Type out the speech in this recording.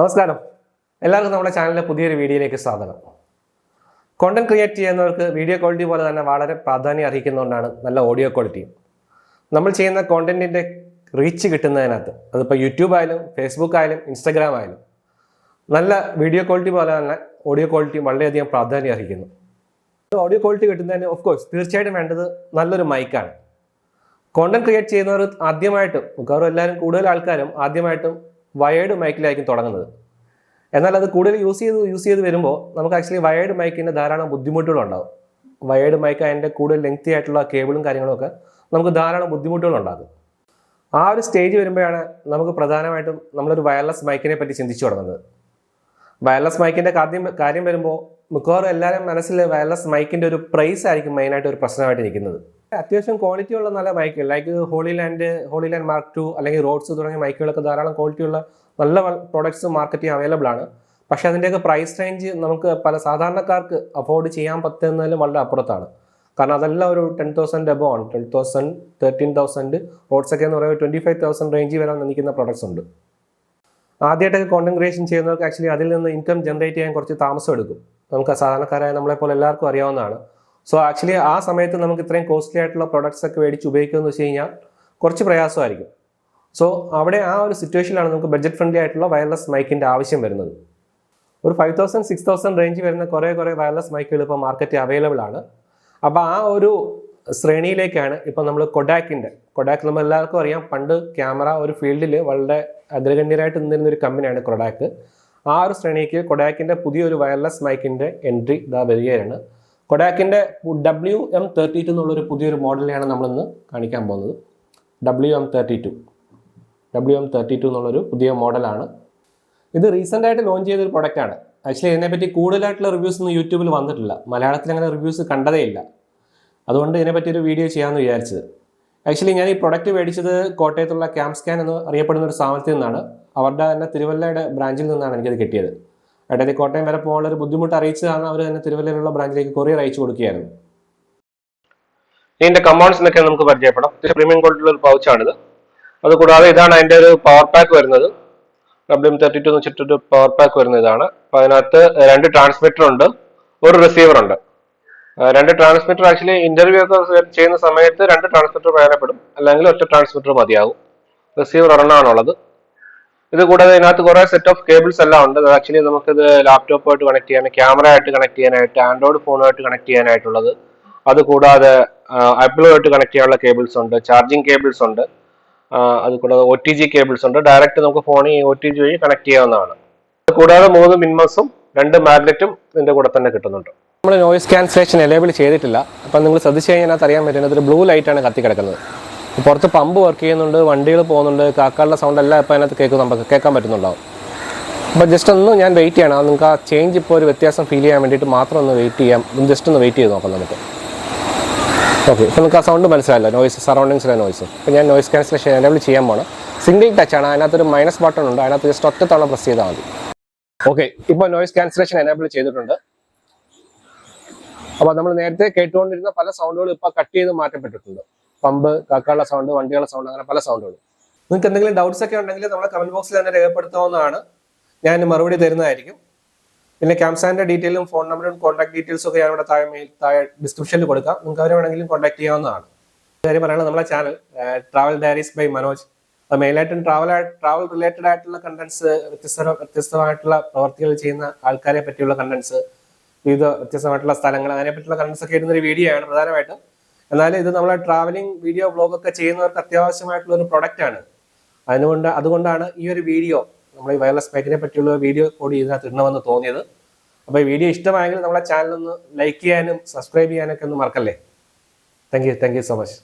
നമസ്കാരം. എല്ലാവർക്കും നമ്മുടെ ചാനലിലെ പുതിയൊരു വീഡിയോയിലേക്ക് സ്വാഗതം. കോണ്ടന്റ് ക്രിയേറ്റ് ചെയ്യുന്നവർക്ക് വീഡിയോ ക്വാളിറ്റി പോലെ തന്നെ വളരെ പ്രാധാന്യം അർഹിക്കുന്നതുകൊണ്ടാണ് നല്ല ഓഡിയോ ക്വാളിറ്റിയും നമ്മൾ ചെയ്യുന്ന കോണ്ടന്റിന്റെ റീച്ച് കിട്ടുന്നതിനകത്ത് അതിപ്പോൾ യൂട്യൂബ് ആയാലും ഫേസ്ബുക്ക് ആയാലും ഇൻസ്റ്റാഗ്രാം ആയാലും നല്ല വീഡിയോ ക്വാളിറ്റി പോലെ തന്നെ ഓഡിയോ ക്വാളിറ്റി വളരെയധികം പ്രാധാന്യം അർഹിക്കുന്നു. ഓഡിയോ ക്വാളിറ്റി കിട്ടുന്നതിന് ഓഫ് കോഴ്സ് തീർച്ചയായിട്ടും വേണ്ടത് നല്ലൊരു മൈക്കാണ് കോണ്ടന്റ് ക്രിയേറ്റ് ചെയ്യുന്നവർ ആദ്യമായിട്ടും മിക്കവാറും എല്ലാവരും കൂടുതൽ ആൾക്കാരും ആദ്യമായിട്ടും വയേർഡ് മൈക്കിലായിരിക്കും തുടങ്ങുന്നത്. എന്നാൽ അത് കൂടുതൽ യൂസ് ചെയ്ത് യൂസ് ചെയ്ത് വരുമ്പോൾ നമുക്ക് ആക്ച്വലി വയേർഡ് മൈക്കിന്റെ ധാരാളം ബുദ്ധിമുട്ടുകളുണ്ടാവും. വയേർഡ് മൈക്ക് അതിന്റെ കൂടുതൽ ലെങ്തി ആയിട്ടുള്ള കേബിളും കാര്യങ്ങളൊക്കെ നമുക്ക് ധാരാളം ബുദ്ധിമുട്ടുകളുണ്ടാകും. ആ ഒരു സ്റ്റേജ് വരുമ്പോഴാണ് നമുക്ക് പ്രധാനമായിട്ടും നമ്മളൊരു വയർലെസ് മൈക്കിനെ പറ്റി ചിന്തിച്ചു തുടങ്ങുന്നത്. വയർലെസ് മൈക്കിന്റെ കാര്യം കാര്യം വരുമ്പോൾ മിക്കവാറും എല്ലാവരും മനസ്സിൽ വയർലെസ് മൈക്കിന്റെ ഒരു പ്രൈസ് ആയിരിക്കും മെയിനായിട്ട് ഒരു പ്രശ്നമായിട്ട് നിൽക്കുന്നത്. അത്യാവശ്യം ക്വാളിറ്റി ഉള്ള നല്ല മൈക്കുകൾ like Hollyland Hollyland mark two അല്ലെങ്കിൽ റോഡ്സ് തുടങ്ങിയ മൈക്കുകളൊക്കെ ധാരാളം ക്വാളിറ്റി ഉള്ള നല്ല പ്രോഡക്ട്സ് മാർക്കറ്റിൽ അവൈലബിൾ ആണ്. പക്ഷെ അതിന്റെയൊക്കെ പ്രൈസ് റേഞ്ച് നമുക്ക് പല സാധാരണക്കാർക്ക് അഫോർഡ് ചെയ്യാൻ പറ്റുന്നതിലും വളരെ അപ്പുറത്താണ്. കാരണം അതെല്ലാം ഒരു ടെൻ തൗസൻഡ് എബോ ആണ്. Twelve thousand thirteen thousand Rode ഒക്കെ എന്ന് പറയുമ്പോൾ ട്വന്റി ഫൈവ് തൗസൻഡ് റേഞ്ചിൽ വരാൻ നിൽക്കുന്ന പ്രോഡക്ട്സ് ഉണ്ട്. ആദ്യമായിട്ടൊക്കെ കോണ്ടന്റ് ക്രിയേഷൻ ചെയ്യുന്നവർക്ക് ആക്ച്വലി അതിൽ നിന്ന് ഇൻകം ജനറേറ്റ് ചെയ്യാൻ കുറച്ച് താമസം എടുക്കും. നമുക്ക് സാധാരണക്കാരായ നമ്മളെപ്പോലെ എല്ലാവർക്കും അറിയാവുന്നതാണ്. സോ ആക്ച്വലി ആ സമയത്ത് നമുക്ക് ഇത്രയും കോസ്റ്റ്ലി ആയിട്ടുള്ള പ്രൊഡക്ട്സ് ഒക്കെ മേടിച്ച് ഉപയോഗിക്കുമെന്ന് വെച്ച് കഴിഞ്ഞാൽ കുറച്ച് പ്രയാസമായിരിക്കും. സോ അവിടെ ആ ഒരു സിറ്റുവേഷനിലാണ് നമുക്ക് ബഡ്ജറ്റ് ഫ്രണ്ട്ലി ആയിട്ടുള്ള വയർലെസ് മൈക്കിന്റെ ആവശ്യം വരുന്നത്. ഒരു five thousand six thousand range വരുന്ന കുറേ കുറേ വയർലെസ് മൈക്കുകൾ ഇപ്പോൾ മാർക്കറ്റിൽ അവൈലബിൾ ആണ്. അപ്പോൾ ആ ഒരു ശ്രേണിയിലേക്കാണ് ഇപ്പോൾ നമ്മൾ കൊഡാക്കിന്റെ കൊഡാക്ക് നമ്മൾ എല്ലാവർക്കും അറിയാം പണ്ട് ക്യാമറ ഒരു ഫീൽഡിൽ വളരെ അഗ്രഗണ്യരായിട്ട് നിന്നിരുന്ന ഒരു കമ്പനിയാണ് കൊഡാക്ക് ആ ഒരു ശ്രേണിക്ക് കൊഡാക്കിന്റെ പുതിയൊരു വയർലെസ് മൈക്കിന്റെ എൻട്രി ഇതാ വരികയാണ്. കൊഡാക്കിന്റെ ഡബ്ല്യു എം തേർട്ടി ടു എന്നുള്ളൊരു പുതിയൊരു മോഡലിനെയാണ് നമ്മളിന്ന് കാണിക്കാൻ പോകുന്നത്. W M thirty two W M thirty two എന്നുള്ളൊരു പുതിയ മോഡലാണ്. ഇത് റീസെന്റായിട്ട് ലോഞ്ച് ചെയ്തൊരു പ്രൊഡക്റ്റാണ്. ആക്ച്വലി ഇതിനെപ്പറ്റി കൂടുതലായിട്ടുള്ള റിവ്യൂസ് ഒന്നും യൂട്യൂബിൽ വന്നിട്ടില്ല. മലയാളത്തിൽ അങ്ങനെ റിവ്യൂസ് കണ്ടതേ ഇല്ല. അതുകൊണ്ട് ഇതിനെപ്പറ്റി ഒരു വീഡിയോ ചെയ്യാമെന്ന് വിചാരിച്ചത്. ആക്ച്വലി ഞാൻ ഈ പ്രൊഡക്റ്റ് മേടിച്ചത് കോട്ടയത്തുള്ള ക്യാമ്പ് സ്കാൻ എന്ന് അറിയപ്പെടുന്ന ഒരു സ്ഥാപനത്തിൽ നിന്നാണ്. അവരുടെ തന്നെ തിരുവല്ലയുടെ ബ്രാഞ്ചിൽ നിന്നാണ് എനിക്കത് കിട്ടിയത്. ഇടയിൽ കോട്ടയം വരെ പോകാനുള്ള ഒരു ബുദ്ധിമുട്ട് അറിയിച്ചതാണ് അവർ തന്നെ തിരുവല്ലയിലുള്ള ബ്രാഞ്ചിലേക്ക് കൊറിയർ അയച്ചു കൊടുക്കുകയായിരുന്നു. ഇതിന്റെ കമ്പൗണ്ട്സ് എന്നൊക്കെ നമുക്ക് പരിചയപ്പെടാം. പ്രീമിയം ക്വാളിറ്റിയുള്ള ഒരു പൗച്ചാണിത് അതുകൂടാതെ ഇതാണ് അതിന്റെ ഒരു പവർ പാക്ക് വരുന്നത്. ഡബ്ല്യു തേർട്ടി ടു എന്ന് വെച്ചിട്ടൊരു പവർ പാക്ക് വരുന്ന ഇതാണ്. അപ്പൊ അതിനകത്ത് രണ്ട് ട്രാൻസ്മിറ്റർ ഉണ്ട് ഒരു റിസീവർ ഉണ്ട്. രണ്ട് ട്രാൻസ്മിറ്റർ ആക്ച്വലി ഇന്റർവ്യൂ ഒക്കെ ചെയ്യുന്ന സമയത്ത് രണ്ട് ട്രാൻസ്മിറ്റർ പ്രയോജനപ്പെടും. അല്ലെങ്കിൽ ഒറ്റ ട്രാൻസ്മിറ്റർ മതിയാകും. റിസീവർ ഒരെണ്ണമാണുള്ളത്. ഇത് കൂടാതെ ഇതിനകത്ത് കുറെ സെറ്റ് ഓഫ് കേബിൾസ് എല്ലാം ഉണ്ട്. ആക്ച്വലി നമുക്കിത് ലാപ്ടോപ്പായിട്ട് കണക്ട് ചെയ്യാൻ ക്യാമറ ആയിട്ട് കണക്ട് ചെയ്യാനായിട്ട് ആൻഡ്രോയിഡ് ഫോണുമായിട്ട് കണക്ട് ചെയ്യാനായിട്ടുള്ളത്. അത് കൂടാതെ ആപ്പിളുമായിട്ട് കണക്ട് ചെയ്യാനുള്ള കേബിൾസ് ഉണ്ട് ചാർജിങ് കേബിൾസ് ഉണ്ട്. അത് കൂടാതെ ഒ ടി ജി കേബിൾസ് ഉണ്ട്. ഡയറക്റ്റ് നമുക്ക് ഫോണിൽ ഒ ടി ജി വഴി കണക്ട് ചെയ്യാവുന്നതാണ്. കൂടാതെ മൂന്ന് മിൻമസും രണ്ട് മാഗ്നറ്റും ഇതിന്റെ കൂടെ തന്നെ കിട്ടുന്നുണ്ട്. നമ്മൾ നോയിസ് ക്യാൻസലേഷൻ എനേബിൾ ചെയ്തിട്ടില്ല. അപ്പം നിങ്ങൾ ശ്രദ്ധിച്ചു കഴിഞ്ഞാൽ അറിയാൻ പറ്റുന്നത് ഒരു ബ്ലൂ ലൈറ്റാണ് കത്തി കിടക്കുന്നത് പുറത്ത് പമ്പ് വർക്ക് ചെയ്യുന്നുണ്ട് വണ്ടികൾ പോകുന്നുണ്ട് കാക്കാളുടെ സൗണ്ട് എല്ലാം ഇപ്പം അതിനകത്ത് കേൾക്കും നമുക്ക് കേൾക്കാൻ പറ്റുന്നുണ്ടാവും. അപ്പോൾ ജസ്റ്റ് ഒന്ന് ഞാൻ വെയിറ്റ് ചെയ്യണം. നിങ്ങൾക്ക് ആ ചേഞ്ച് ഇപ്പോൾ ഒരു വ്യത്യാസം ഫീൽ ചെയ്യാൻ വേണ്ടിയിട്ട് മാത്രം ഒന്ന് വെയിറ്റ് ചെയ്യാം. ജസ്റ്റ് ഒന്ന് വെയിറ്റ് ചെയ്ത് നോക്കാം നമുക്ക്. ഓക്കെ ഇപ്പോൾ നിങ്ങൾക്ക് ആ സൗണ്ട് മനസ്സിലായല്ലോ നോയ്സ് സറൗണ്ടിങ്സിലെ നോയ്സ് ഇപ്പോൾ ഞാൻ നോയ്സ് ക്യാൻസലേഷൻ എനേബിൾ ചെയ്യാൻ പോകണം സിംഗിൾ ടച്ച് ആണ് അതിനകത്തൊരു മൈനസ് ബട്ടൺ ഉണ്ട് അതിനകത്ത് ജസ്റ്റ് ഒറ്റ തവണ പ്രസ് ചെയ്താൽ മതി. ഓക്കെ ഇപ്പോൾ നോയ്സ് ക്യാൻസലേഷൻ എനേബിൾ ചെയ്തിട്ടുണ്ട്. അപ്പോൾ നമ്മൾ നേരത്തെ കേട്ടുകൊണ്ടിരുന്ന പല സൗണ്ടുകളും ഇപ്പോൾ കട്ട് ചെയ്ത് മാറ്റപ്പെട്ടിട്ടുണ്ട്. പമ്പ് കാക്കകളുടെ സൗണ്ട് വണ്ടികളുടെ സൗണ്ട് അങ്ങനെ പല സൗണ്ടുകളും നിങ്ങൾക്ക് എന്തെങ്കിലും ഡൗട്ട്സ് ഒക്കെ ഉണ്ടെങ്കിൽ നമ്മളെ കമന്റ് ബോക്സിൽ തന്നെ രേഖപ്പെടുത്താവുന്നതാണ്. ഞാൻ മറുപടി തരുന്നതായിരിക്കും. പിന്നെ ക്യാംസാന്റെ ഡീറ്റെയിലും ഫോൺ നമ്പറും കോൺടാക്ട് ഡീറ്റെയിൽസും ഒക്കെ ഞാൻ ഇവിടെ താഴെ മെയിൽ താഴെ ഡിസ്ക്രിപ്ഷനിൽ കൊടുക്കാം. നിങ്ങൾക്ക് അവരെ വേണമെങ്കിലും കോൺടാക്ട് ചെയ്യാവുന്നതാണ്. കാര്യം പറയുന്നത് നമ്മളെ channel travel diaries by Manoj മെയിനായിട്ടും ട്രാവൽ ട്രാവൽ റിലേറ്റഡ് ആയിട്ടുള്ള കണ്ടന്റ്സ് വ്യത്യസ്ത വ്യത്യസ്തമായിട്ടുള്ള പ്രവർത്തികൾ ചെയ്യുന്ന ആൾക്കാരെ പറ്റിയുള്ള കണ്ടന്റ്സ് വിവിധ വ്യത്യസ്തമായിട്ടുള്ള സ്ഥലങ്ങൾ അതിനെ പറ്റിയുള്ള കണ്ടന്റ്സ് ഒക്കെ ഇടുന്ന ഒരു വീഡിയോ ആണ്. പ്രധാനമായിട്ടും എന്നാൽ ഇത് നമ്മളെ ട്രാവലിംഗ് വീഡിയോ ബ്ലോഗ് ഒക്കെ ചെയ്യുന്നവർക്ക് അത്യാവശ്യമായിട്ടുള്ള ഒരു പ്രൊഡക്റ്റ് ആണ്. അതിനുകൊണ്ട് അതുകൊണ്ടാണ് ഈ ഒരു വീഡിയോ നമ്മൾ ഈ വയർലെസ് മൈക്കിനെ പറ്റിയുള്ള വീഡിയോ കൂടി ഇതിനകത്ത് ഇടണമെന്ന് തോന്നിയത്. അപ്പോൾ ഈ വീഡിയോ ഇഷ്ടമായെങ്കിൽ നമ്മളെ ചാനൽ ഒന്ന് ലൈക്ക് ചെയ്യാനും സബ്സ്ക്രൈബ് ചെയ്യാനൊക്കെ ഒന്ന് മറക്കല്ലേ? Thank you thank you so much